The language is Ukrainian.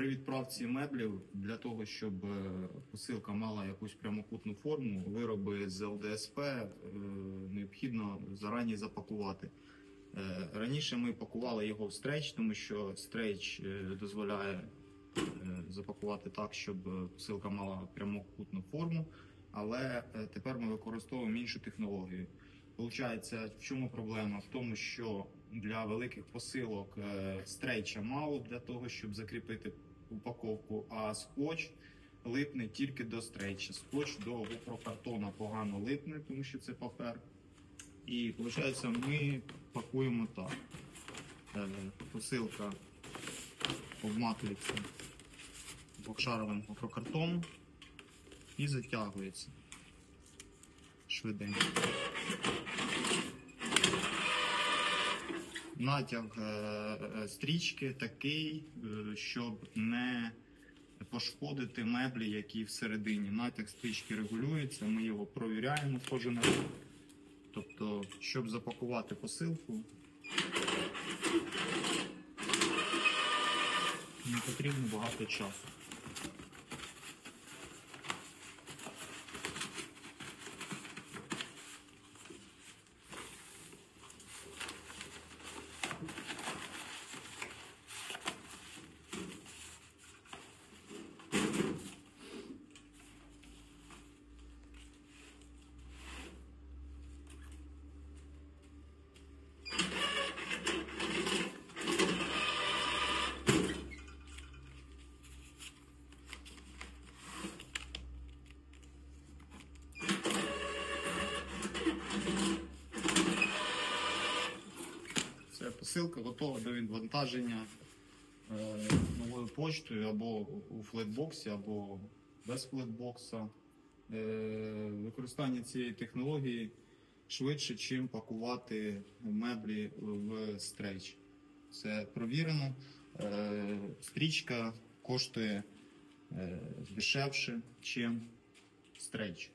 При відправці меблів для того, щоб е, посилка мала якусь прямокутну форму, вироби з ЛДСП е, необхідно зарані запакувати. Е, Раніше ми пакували його в стрейч, тому що стрейч дозволяє запакувати так, щоб посилка мала прямокутну форму, але тепер ми використовуємо іншу технологію. Получається, в чому проблема? В тому, що для великих посилок стрейча мало для того, щоб закріпити упаковку, а скотч липне тільки до стрейча. Скотч до гофрокартона погано липне, тому що це папер. І виходить, ми пакуємо так. Е, Посилка обматується двохшаровим гофрокартоном і затягується швиденько. Натяг е, е, стрічки такий, е, щоб не пошкодити меблі, які всередині. Натяг стрічки регулюється, ми його провіряємо кожен раз. Тобто, щоб запакувати посилку, не потрібно багато часу. Посилка готова до відвантаження е, новою поштою або у флетбоксі, або без флетбокса. Використання цієї технології швидше, чим пакувати меблі в стрейч. Це провірено. Е, стрічка коштує е, дешевше, ніж стрейч.